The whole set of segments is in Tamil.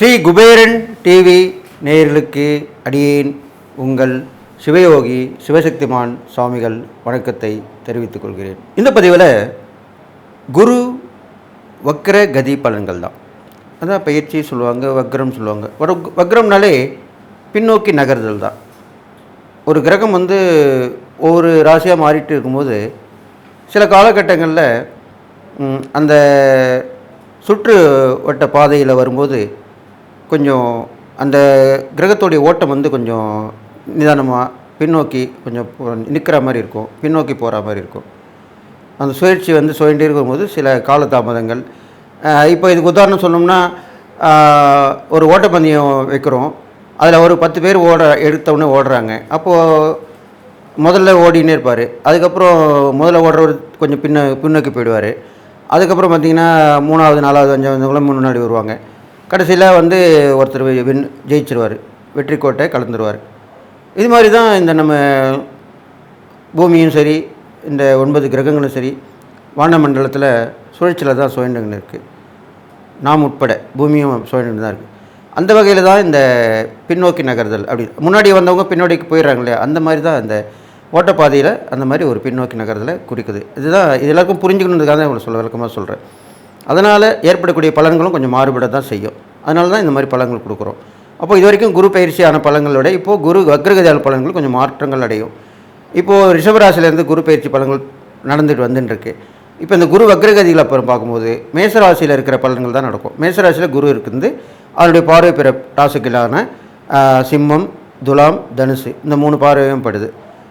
ஸ்ரீ குபேரன் டிவி நேர்களுக்கு அடியேன் உங்கள் சிவயோகி சிவசக்திமான் சுவாமிகள் வணக்கத்தை தெரிவித்துக் கொள்கிறேன். இந்த பதிவில் குரு வக்ர கதி பலன்கள் தான். அதான் பயிற்சி சொல்லுவாங்க வக்ரம் சொல்லுவாங்க. ஒரு வக்ரம்னாலே பின்னோக்கி நகர்தல் தான். ஒரு கிரகம் வந்து ஒவ்வொரு ராசியாக மாறிட்டு இருக்கும்போது சில காலகட்டங்களில் அந்த சுற்று வட்ட பாதையில் வரும்போது கொஞ்சம் அந்த கிரகத்துடைய ஓட்டம் வந்து கொஞ்சம் நிதானமாக பின்னோக்கி கொஞ்சம் நிற்கிற மாதிரி இருக்கும் பின்னோக்கி போகிற மாதிரி இருக்கும். அந்த சுழற்சி வந்து சுழண்டே இருக்கும்போது சில காலதாமதங்கள் இப்போ இதுக்கு உதாரணம் சொன்னோம்னா ஒரு ஓட்டப்பந்தயம் வைக்கிறோம். அதில் ஒரு பத்து பேர் ஓட எடுத்தவுடனே ஓடுறாங்க. அப்போது முதல்ல ஓடினே இருப்பார். அதுக்கப்புறம் முதல்ல ஓடுறவர் கொஞ்சம் பின்ன பின்னோக்கி போயிடுவார். அதுக்கப்புறம் பார்த்தீங்கன்னா மூணாவது நாலாவது அஞ்சாவது முன்னாடி வருவாங்க. கடைசியில் வந்து ஒருத்தர் வின் ஜெயிச்சிருவார். வெற்றி கோட்டை கலந்துருவார். இது மாதிரி தான் இந்த நம்ம பூமியும் சரி இந்த ஒன்பது கிரகங்களும் சரி வானமண்டலத்தில் சுழற்சியில் தான் சுழண்டுன்னு இருக்குது நாம் உட்பட பூமியும் சுழண்டு தான் இருக்குது அந்த வகையில் தான் இந்த பின்னோக்கி நகர்தல் அப்படி. முன்னாடி வந்தவங்க பின்னோடிக்கு போயிடுறாங்களே அந்த மாதிரி தான் இந்த ஓட்டப்பாதையில் அந்த மாதிரி ஒரு பின்னோக்கி நகரத்தில் குறிக்குது. இதுதான் இது எல்லாருக்கும் புரிஞ்சுக்கணுன்றதுக்காக தான் இவ்வளோ சொல்ல விளக்கமாக சொல்கிறேன் அதனால் ஏற்படக்கூடிய பலன்களும் கொஞ்சம் மாறுபட தான் செய்யும். அதனால தான் இந்த மாதிரி பலன்கள் கொடுக்குறோம். அப்போ இது வரைக்கும் குரு பயிற்சியான பலங்களோட இப்போது குரு வக்ரகதியான பலன்கள் கொஞ்சம் மாற்றங்கள் அடையும். இப்போது ரிஷபராசிலேருந்து குரு பயிற்சி பலன்கள் நடந்துட்டு வந்துட்டுருக்கு. இப்போ இந்த குரு வக்ரகதிகள் அப்புறம் பார்க்கும்போது மேசராசியில் இருக்கிற பலன்கள் தான் நடக்கும். மேசராசியில் குரு இருக்குது. அதனுடைய பார்வை பிற ராசிக்கலான சிம்மம் துலாம் தனுசு இந்த மூணு பார்வையும் படுது.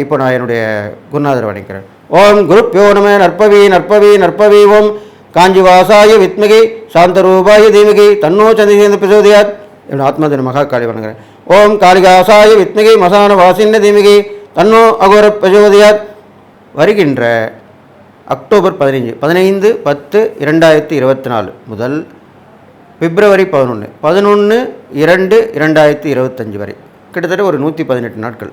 இப்போ நான் என்னுடைய குருநாதர் வணங்குறேன். ஓம் குருப்பியோ நம நற்பவி நற்பவி நற்பவி ஓம். காஞ்சி வாசாய வித்மகி சாந்தரூபாய தீமகி தன்னோ சந்திரேந்திர பிரசோதியாத். என்னோட ஆத்மாதின மகா காளி வணங்குறேன். ஓம் காளிகாசாய வித்மகி மசான வாசின்ன தீமகி தன்னோ அகோர பிரசோதியாத். வருகின்ற அக்டோபர் பதினைஞ்சு பதினைந்து பத்து இரண்டாயிரத்தி இருபத்தி நாலு முதல் பிப்ரவரி பதினொன்று பதினொன்று இரண்டு இரண்டாயிரத்தி இருபத்தஞ்சி வரை. கிட்டத்தட்ட ஒரு நூற்றி பதினெட்டு நாட்கள்.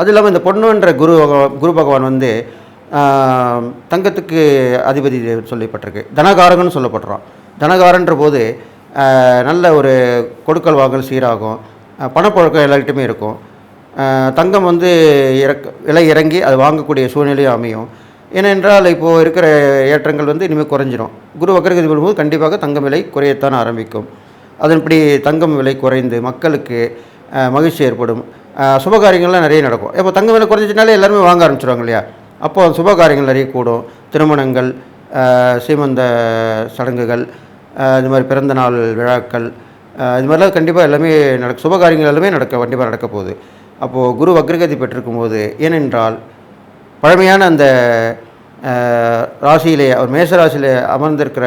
அது இல்லாமல் இந்த பொண்ணுன்ற குரு குரு பகவான் வந்து தங்கத்துக்கு அதிபதி சொல்லப்பட்டிருக்கு. தனகாரகன்னு சொல்லப்படுறோம் தனகாரன்ற போது நல்ல ஒரு கொடுக்கல் வாங்கல் சீராகும். பணப்பழக்கம் பணப்புழக்கம் இருக்கும். தங்கம் வந்து இறக்க விலை இறங்கி அது வாங்கக்கூடிய சூழ்நிலையும் அமையும். ஏனென்றால் இப்போது இருக்கிற ஏற்றங்கள் வந்து இனிமேல் குறைஞ்சிரும். குரு வக்கரகதி வரும்போது கண்டிப்பாக தங்கம் விலை குறையத்தான் ஆரம்பிக்கும். அதன்படி தங்கம் விலை குறைந்து மக்களுக்கு மகிழ்ச்சி ஏற்படும். சுபகாரியங்கள்லாம் நிறைய நடக்கும். இப்போ தங்க விலை குறைஞ்சினாலே எல்லாருமே வாங்க ஆரம்பிச்சிருவாங்க இல்லையா? அப்போ சுபகாரியங்கள் நிறைய கூடும். திருமணங்கள் சீமந்த சடங்குகள் இது மாதிரி பிறந்த நாள் விழாக்கள் இது மாதிரிலாம் கண்டிப்பாக எல்லாமே நடக்க சுபகாரியங்கள் எல்லாமே நடக்க கண்டிப்பாக நடக்க போகுது. அப்போது குரு வக்ரகதி பெற்றிருக்கும் போது ஏனென்றால் பழமையான அந்த ராசியிலே அவர் மேச ராசியிலே அமர்ந்திருக்கிற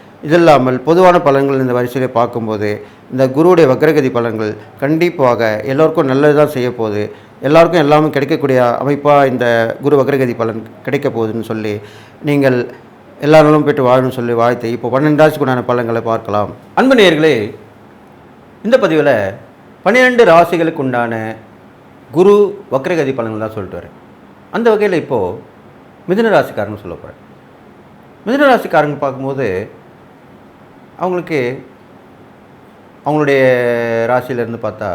இது இல்லாமல் பொதுவான பலன்கள் இந்த வரிசையிலே பார்க்கும்போது இந்த குருவுடைய வக்ரகதி பலன்கள் கண்டிப்பாக எல்லோருக்கும் நல்லது தான் செய்ய போகுது எல்லாருக்கும் எல்லாமே கிடைக்கக்கூடிய அமைப்பாக இந்த குரு வக்ரகதி பலன் கிடைக்க போகுதுன்னு சொல்லி நீங்கள் எல்லா நாளும் போய்ட்டு வாழணும்னு சொல்லி வாழ்த்து. இப்போ பன்னெண்டு ராசிக்குண்டான பலன்களை பார்க்கலாம். அன்பு நேயர்களே இந்த பதிவில் பன்னிரெண்டு ராசிகளுக்கு உண்டான குரு வக்ரகதி பலன்கள் தான் சொல்லிட்டு வரேன். அந்த வகையில் இப்போது மிதுன ராசிக்காரன்னு சொல்ல போகிறேன் மிதுன ராசிக்காரங்க பார்க்கும்போது அவங்களுக்கு அவங்களுடைய ராசியிலேருந்து பார்த்தா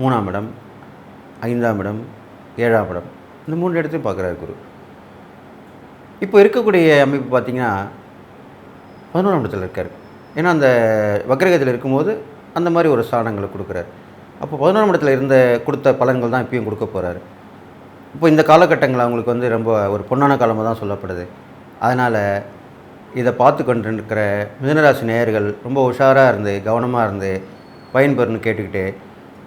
மூணாம் இடம் ஐந்தாம் இடம் ஏழாம் இடம் இந்த மூன்று இடத்தையும் பார்க்குறாரு குரு. இப்போ இருக்கக்கூடிய அமைப்பு பார்த்தீங்கன்னா பதினோராம் இடத்துல இருக்கார். ஏன்னா அந்த வக்ரகத்தில் இருக்கும்போது அந்த மாதிரி ஒரு சாணங்களை கொடுக்குறாரு. அப்போ பதினோராம் இடத்துல இருந்த கொடுத்த பலன்கள் தான் இப்பயும் கொடுக்க போகிறாரு இப்போ இந்த காலகட்டங்கள் அவங்களுக்கு வந்து ரொம்ப ஒரு பொன்னான காலமாக தான் சொல்லப்படுது. அதனால் இதை பார்த்து கொண்டிருக்கிற மிதனராசி நேயர்கள் ரொம்ப உஷாராக இருந்து கவனமாக இருந்து பயன்பெறுன்னு கேட்டுக்கிட்டு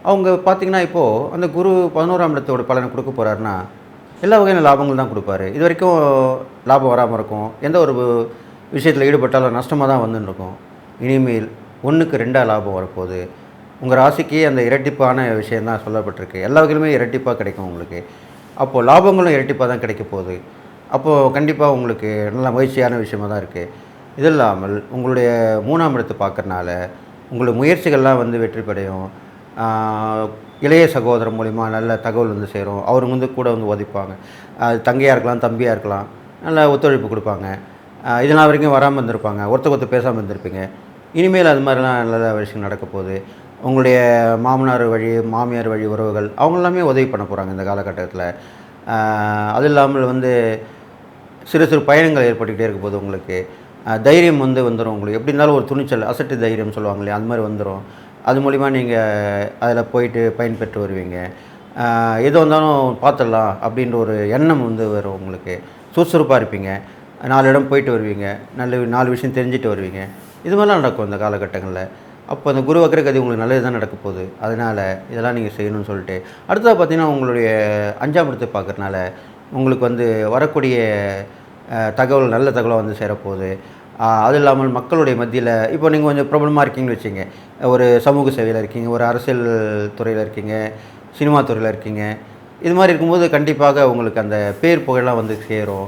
அவங்க பார்த்திங்கன்னா இப்போது அந்த குரு பதினோராம் இடத்தோட பலனை கொடுக்க போகிறாருன்னா எல்லா வகையான லாபங்கள் தான் கொடுப்பாரு. இது வரைக்கும் லாபம் வராமல் இருக்கும். எந்த ஒரு விஷயத்தில் ஈடுபட்டாலும் நஷ்டமாக தான் வந்துன்னு இருக்கும். இனிமேல் ஒன்றுக்கு ரெண்டாக லாபம் வரப்போகுது. உங்கள் ராசிக்கு அந்த இரட்டிப்பான விஷயந்தான் சொல்லப்பட்டிருக்கு. எல்லா வகையிலுமே இரட்டிப்பாக கிடைக்கும் உங்களுக்கு. அப்போது லாபங்களும் இரட்டிப்பாக தான் கிடைக்க போகுது. அப்போது கண்டிப்பாக உங்களுக்கு நல்ல மகிழ்ச்சியான விஷயமா தான் இருக்குது இது இல்லாமல் உங்களுடைய மூணாம் இடத்தை பார்க்கறனால உங்களுடைய முயற்சிகள்லாம் வந்து வெற்றி பெறையும் இளைய சகோதரர் மூலிமா நல்ல தகவல் வந்து சேரும். அவருங்க வந்து கூட வந்து உதைப்பாங்க அது தங்கையாக இருக்கலாம் தம்பியாக இருக்கலாம். நல்ல ஒத்துழைப்பு கொடுப்பாங்க. இதெல்லாம் வரைக்கும் வராமல் இருந்திருப்பாங்க. ஒருத்த ஒருத்தர் பேசாமல் இருந்திருப்பீங்க. இனிமேல் அது மாதிரிலாம் நல்ல விஷயம் நடக்க போகுது. உங்களுடைய மாமனார் வழி மாமியார் வழி உறவுகள் அவங்க எல்லாமே உதவி பண்ண போகிறாங்க இந்த காலகட்டத்தில். அது இல்லாமல் வந்து சிறு சிறு பயணங்கள் ஏற்பட்டுக்கிட்டே இருக்க போது உங்களுக்கு தைரியம் வந்து வந்துடும் உங்களுக்கு. எப்படி இருந்தாலும் ஒரு துணிச்சல் அசட்டு தைரியம் சொல்லுவாங்க இல்லையா? அது மாதிரி வந்துடும் அது மூலிமா நீங்கள் அதில் போயிட்டு பயன்பெற்று வருவீங்க. எது வந்தாலும் பார்த்துடலாம் அப்படின்ற ஒரு எண்ணம் வந்து வரும் உங்களுக்கு. சுறுசுறுப்பாக இருப்பீங்க. நாலு இடம் போயிட்டு வருவீங்க. நல்ல நாலு விஷயம் தெரிஞ்சுட்டு வருவீங்க. இது மாதிரிலாம் நடக்கும் இந்த காலகட்டங்களில். அப்போ அந்த குரு வக்கரகதி உங்களுக்கு நல்லது தான் நடக்க போகுது. அதனால் இதெல்லாம் நீங்கள் செய்யணும்னு சொல்லிட்டு. அடுத்ததாக பார்த்தீங்கன்னா உங்களுடைய அஞ்சாம் இடத்தை பார்க்குறதுனால உங்களுக்கு வந்து வரக்கூடிய தகவல் நல்ல தகவலாக வந்து சேரப்போகுது. அது இல்லாமல் மக்களுடைய மத்தியில் இப்போ நீங்கள் கொஞ்சம் ப்ராப்ளமாக இருக்கீங்கன்னு வச்சுங்க ஒரு சமூக சேவையில் இருக்கீங்க ஒரு அரசியல் துறையில் இருக்கீங்க சினிமா துறையில் இருக்கீங்க. இது மாதிரி இருக்கும்போது கண்டிப்பாக உங்களுக்கு அந்த பேர் புகழெலாம் வந்து சேரும்.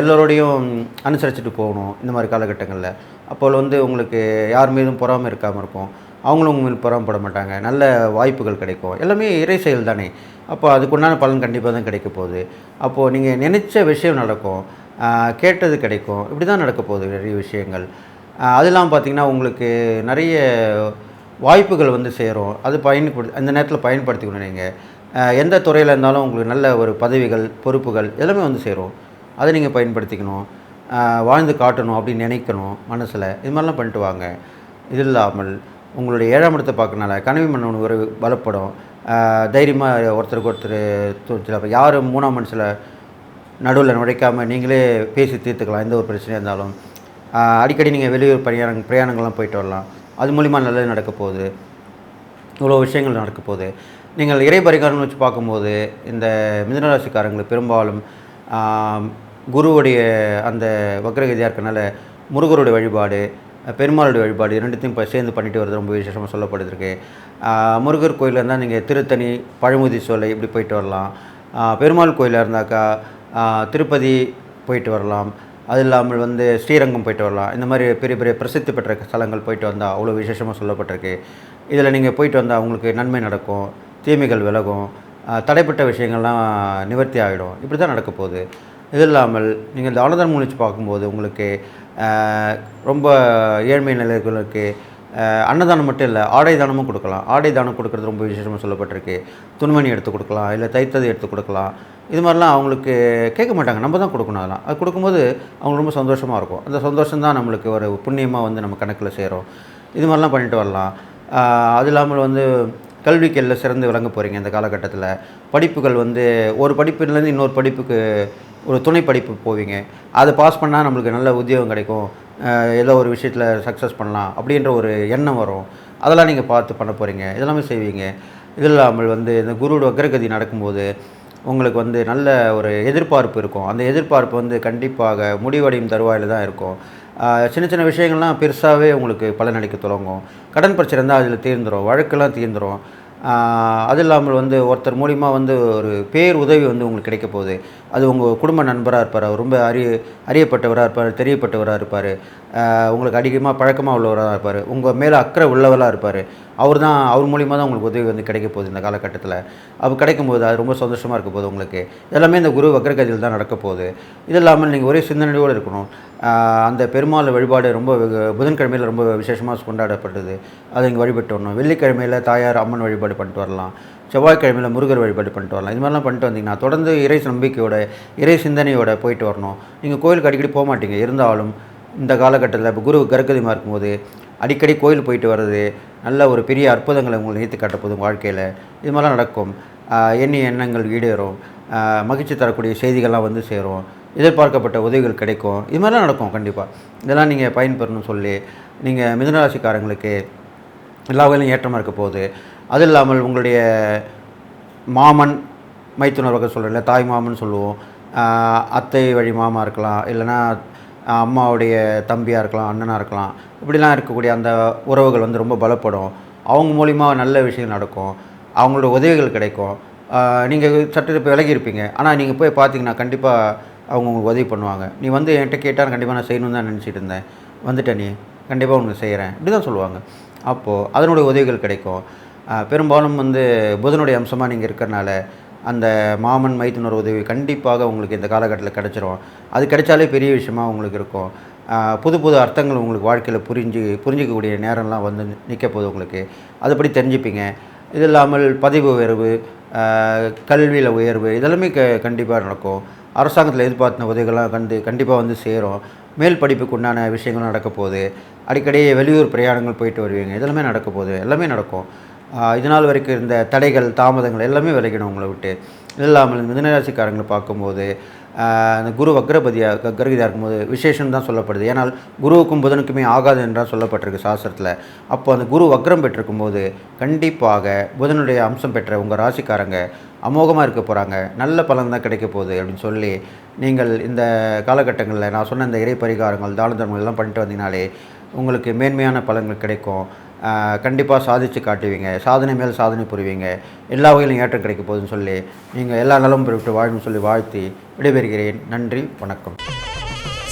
எல்லோரோடையும் அனுசரிச்சுட்டு போகணும் இந்த மாதிரி காலகட்டங்களில். அப்போ வந்து உங்களுக்கு யார் மீதும் பொறாமல் இருக்காமல் இருக்கும் அவங்களும் உங்க மீது பொறாமப்பட மாட்டாங்க. நல்ல வாய்ப்புகள் கிடைக்கும். எல்லாமே இறை செயல் தானே. அப்போ அதுக்குண்டான பலன் கண்டிப்பாக தான் கிடைக்க போகுது. அப்போது நீங்கள் நினச்ச விஷயம் நடக்கும் கேட்டது கிடைக்கும். இப்படி தான் நடக்க போகுது நிறைய விஷயங்கள். அதெல்லாம் அது இல்லாமல் பார்த்தீங்கன்னா உங்களுக்கு நிறைய வாய்ப்புகள் வந்து சேரும். அது பயன்படுத்தி அந்த நேரத்தில் பயன்படுத்திக்கணும் நீங்கள் எந்த துறையில் இருந்தாலும் உங்களுக்கு நல்ல ஒரு பதவிகள் பொறுப்புகள் எல்லாமே வந்து சேரும். அதை நீங்கள் பயன்படுத்திக்கணும். வாழ்ந்து காட்டணும் அப்படின்னு நினைக்கணும் மனசில். இது மாதிரிலாம் பண்ணிட்டு வாங்க. இது இல்லாமல் உங்களுடைய ஏழாம் இடத்தை பார்க்கறனால கனவி மன்னன் ஒரு பலப்படும். தைரியமாக ஒருத்தருக்கு ஒருத்தர் துணிச்சல் யார் மூணாம் மனுஷில் நடுவில் நுழைக்காமல் நீங்களே பேசி தீர்த்துக்கலாம் எந்த ஒரு பிரச்சனையாக இருந்தாலும். அடிக்கடி நீங்கள் வெளியூர் பிரயாணம் பிரயாணங்கள்லாம் போயிட்டு வரலாம். அது மூலிமா நல்லது நடக்க போகுது. இவ்வளோ விஷயங்கள் நடக்க போகுது. நீங்கள் இறை பரிகாரம்னு வச்சு பார்க்கும்போது இந்த மிதனராசிக்காரங்களுக்கு பெரும்பாலும் குருவுடைய அந்த வக்ரகதியாக இருக்கனால முருகருடைய வழிபாடு பெருமாளுடைய வழிபாடு இரண்டுத்தையும் இப்போ சேர்ந்து பண்ணிட்டு வரது ரொம்ப விசேஷமாக சொல்லப்படுதுருக்கு முருகர் கோயிலில் இருந்தால் நீங்கள் திருத்தணி பழமுதி சோலை இப்படி போயிட்டு வரலாம். பெருமாள் கோயிலாக இருந்தாக்கா திருப்பதி போயிட்டு வரலாம். அது இல்லாமல் வந்து ஸ்ரீரங்கம் போயிட்டு வரலாம். இந்த மாதிரி பெரிய பெரிய பிரசித்தி பெற்ற ஸ்தலங்கள் போயிட்டு வந்தால் அவ்வளோ விசேஷமாக சொல்லப்பட்டிருக்கு. இதில் நீங்கள் போயிட்டு வந்தால் உங்களுக்கு நன்மை நடக்கும் தீமைகள் விலகும் தடைப்பட்ட விஷயங்கள்லாம் நிவர்த்தி ஆகிடும் இப்படி தான் நடக்க போகுது. இது இல்லாமல் நீங்கள் இந்த தர்மம் முடிச்சு பார்க்கும்போது உங்களுக்கு ரொம்ப ஏழ்மை நிலைகளுக்கு அன்னதானம் மட்டும் இல்லை ஆடை தானமும் கொடுக்கலாம். ஆடை தானம் கொடுக்கறது ரொம்ப விசேஷமாக சொல்லப்பட்டிருக்கு. துணிமணி எடுத்து கொடுக்கலாம் இல்லை தைத்தது எடுத்து கொடுக்கலாம். இது மாதிரிலாம் அவங்களுக்கு கேட்க மாட்டாங்க. நம்ம தான் கொடுக்கணும் அதெல்லாம். அது கொடுக்கும்போது அவங்களுக்கு ரொம்ப சந்தோஷமாக இருக்கும். அந்த சந்தோஷம் தான் நம்மளுக்கு ஒரு புண்ணியமாக வந்து நம்ம கணக்கில் சேரும். இது மாதிரிலாம் பண்ணிட்டு வரலாம். அது இல்லாமல் வந்து கல்விக்கல்ல சிறந்து விளங்க போகிறீங்க இந்த காலகட்டத்தில். படிப்புகள் வந்து ஒரு படிப்புலேருந்து இன்னொரு படிப்புக்கு ஒரு துணை படிப்பு போவீங்க. அதை பாஸ் பண்ணால் நம்மளுக்கு நல்ல உத்தியோகம் கிடைக்கும். ஏதோ ஒரு விஷயத்தில் சக்ஸஸ் பண்ணலாம் அப்படின்ற ஒரு எண்ணம் வரும். அதெல்லாம் நீங்கள் பார்த்து பண்ண போகிறீங்க இதெல்லாமே செய்வீங்க. இது இல்லாமல் வந்து இந்த குருவோட வக்ரகதி நடக்கும்போது உங்களுக்கு வந்து நல்ல ஒரு எதிர்பார்ப்பு இருக்கும். அந்த எதிர்பார்ப்பு வந்து கண்டிப்பாக முடிவடையும் தருவாயில் தான் இருக்கும். சின்ன சின்ன விஷயங்கள்லாம் பெருசாகவே உங்களுக்கு பலனளிக்க தொடங்கும். கடன் பிரச்சனை இருந்தால் அதில் தீர்ந்துடும் வழக்கெல்லாம் தீர்ந்துடும் அது இல்லாமல் வந்து ஒருத்தர் மூலிமா வந்து ஒரு பேர் உதவி வந்து உங்களுக்கு கிடைக்க போகுது. அது உங்கள் குடும்ப நண்பராக இருப்பார். அவர் ரொம்ப அறிய அறியப்பட்டவராக இருப்பார் தெரியப்பட்டவராக இருப்பார். உங்களுக்கு அதிகமாக பழக்கமாக உள்ளவராக இருப்பார். உங்கள் மேலே அக்கறை உள்ளவராக இருப்பார். அவர் தான் அவர் மூலிமா தான் உங்களுக்கு உதவி வந்து கிடைக்க போகுது இந்த காலகட்டத்தில். அப்போ கிடைக்கும் போது அது ரொம்ப சந்தோஷமாக இருக்க போகுது உங்களுக்கு. எல்லாமே இந்த குரு வக்ரகதியில் தான் நடக்க போகுது. இது இல்லாமல் நீங்கள் ஒரே சிந்தனையோடு இருக்கணும். அந்த பெருமாள் வழிபாடு ரொம்ப புதன்கிழமையில் ரொம்ப விசேஷமாக கொண்டாடப்படுது அதை இங்கே வழிபட்டு வரணும் வெள்ளிக்கிழமையில் தாயார் அம்மன் வழிபாடு பண்ணிட்டு வரலாம். செவ்வாய்க்கிழமையில் முருகர் வழிபாடு பண்ணிட்டு வரலாம். இது மாதிரிலாம் பண்ணிட்டு வந்தீங்கன்னா தொடர்ந்து இறை நம்பிக்கையோட இறை சிந்தனையோட போயிட்டு வரணும். நீங்கள் கோயிலுக்கு அடிக்கடி போக மாட்டீங்க. இருந்தாலும் இந்த காலகட்டத்தில் இப்போ குரு கர்க்கதிமாக இருக்கும்போது அடிக்கடி கோயில் போயிட்டு வர்றது நல்ல ஒரு பெரிய அற்புதங்களை உங்களை நீத்து காட்டப்போகுது வாழ்க்கையில். இது மாதிரிலாம் நடக்கும். எண்ணி எண்ணிய எண்ணங்கள் ஈடேறும். மகிழ்ச்சி தரக்கூடிய செய்திகள்லாம் வந்து சேரும். எதிர்பார்க்கப்பட்ட உதவிகள் கிடைக்கும். இது மாதிரிலாம் நடக்கும் கண்டிப்பாக இதெல்லாம் நீங்கள் பயன்பெறணும்னு சொல்லி நீங்கள் மிதுனராசிக்காரங்களுக்கு எல்லா வகையிலும் ஏற்றமாக இருக்க போகுது. அது இல்லாமல் உங்களுடைய மாமன் மைத்துனர் வகை தாய் மாமன் சொல்லுவோம். அத்தை வழி மாமா இருக்கலாம் இல்லைன்னா அம்மாவுடைய தம்பியாக இருக்கலாம் அண்ணனாக இருக்கலாம். இப்படிலாம் இருக்கக்கூடிய அந்த உறவுகள் வந்து ரொம்ப பலப்படும். அவங்க மூலிமா நல்ல விஷயம் நடக்கும். அவங்களோட உதவிகள் கிடைக்கும். நீங்கள் சற்று இப்போ விலகி இருப்பீங்க ஆனால் நீங்கள் போய் பார்த்தீங்கன்னா கண்டிப்பாக அவங்க உங்களுக்கு உதவி பண்ணுவாங்க. நீ வந்து என்கிட்ட கேட்டால் கண்டிப்பாக நான் செய்யணும்னு தான் நினச்சிட்டு இருந்தேன். வந்துட்டேன் நீ. கண்டிப்பாக உனக்கு செய்கிறேன் இப்படி தான் சொல்லுவாங்க. அப்போது அதனுடைய உதவிகள் கிடைக்கும். பெரும்பாலும் வந்து புதனுடைய அம்சமாக நீங்கள் இருக்கிறனால அந்த மாமன் மைத்துனர் உதவி கண்டிப்பாக உங்களுக்கு இந்த காலகட்டத்தில் கிடச்சிரும். அது கிடைச்சாலே பெரிய விஷயமாக உங்களுக்கு இருக்கும். புது புது அர்த்தங்கள் உங்களுக்கு வாழ்க்கையில் புரிஞ்சு புரிஞ்சிக்கக்கூடிய நேரம்லாம் வந்து நிற்க போகுது உங்களுக்கு. அதுபடி தெரிஞ்சுப்பீங்க. இது இல்லாமல் பதவி உயர்வு கல்வியில் உயர்வு இதெல்லாமே க கண்டிப்பாக நடக்கும். அரசாங்கத்தில் எதிர்பார்த்த உதவிகள்லாம் கண்டு கண்டிப்பாக வந்து சேரும். மேல் படிப்புக்கு உண்டான விஷயங்களும் நடக்க போகுது. அடிக்கடி வெளியூர் பிரயாணங்கள் போயிட்டு வருவீங்க. இதெல்லாமே நடக்க போகுது. எல்லாமே நடக்கும். இதனால் வரைக்கும் இருந்த தடைகள் தாமதங்கள் எல்லாமே விலகிடும் உங்களை விட்டு. இது இல்லாமல் மிதனராசிக்காரங்களை பார்க்கும்போது அந்த குரு வக்ரபதியாக கர்கிதாக இருக்கும்போது விசேஷம் தான் சொல்லப்படுது. ஏன்னால் குருவுக்கும் புதனுக்குமே ஆகாது என்றால் சொல்லப்பட்டிருக்கு சாஸ்திரத்தில். அப்போ அந்த குரு வக்ரம் பெற்றிருக்கும் போது கண்டிப்பாக புதனுடைய அம்சம் பெற்ற உங்கள் ராசிக்காரங்க அமோகமாக இருக்க போகிறாங்க நல்ல பலன் தான் கிடைக்க போகுது அப்படின்னு சொல்லி நீங்கள் இந்த காலகட்டங்களில் நான் சொன்ன இந்த இறை பரிகாரங்கள் தான தர்மங்கள் எல்லாம் பண்ணிட்டு வந்தீங்கனாலே உங்களுக்கு மேன்மையான பலன்கள் கிடைக்கும். கண்டிப்பாக சாதித்து காட்டுவீங்க. சாதனை மேல் சாதனை புரிவீங்க. எல்லா வகையிலும் ஏற்றம் கிடைக்க போகுதுன்னு சொல்லி நீங்கள் எல்லா நலமும் பெற்று வாழணும்னு சொல்லி வாழ்த்தி விடைபெறுகிறேன். நன்றி வணக்கம்.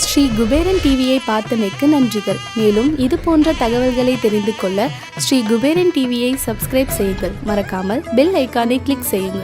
ஸ்ரீ குபேரன் டிவியை பார்த்தமைக்கு நன்றிகள். மேலும் இது போன்ற தகவல்களை தெரிந்து கொள்ள ஸ்ரீ குபேரன் டிவியை சப்ஸ்கிரைப் செய்யுங்கள். மறக்காமல் பெல் ஐக்கானை கிளிக் செய்யுங்கள்.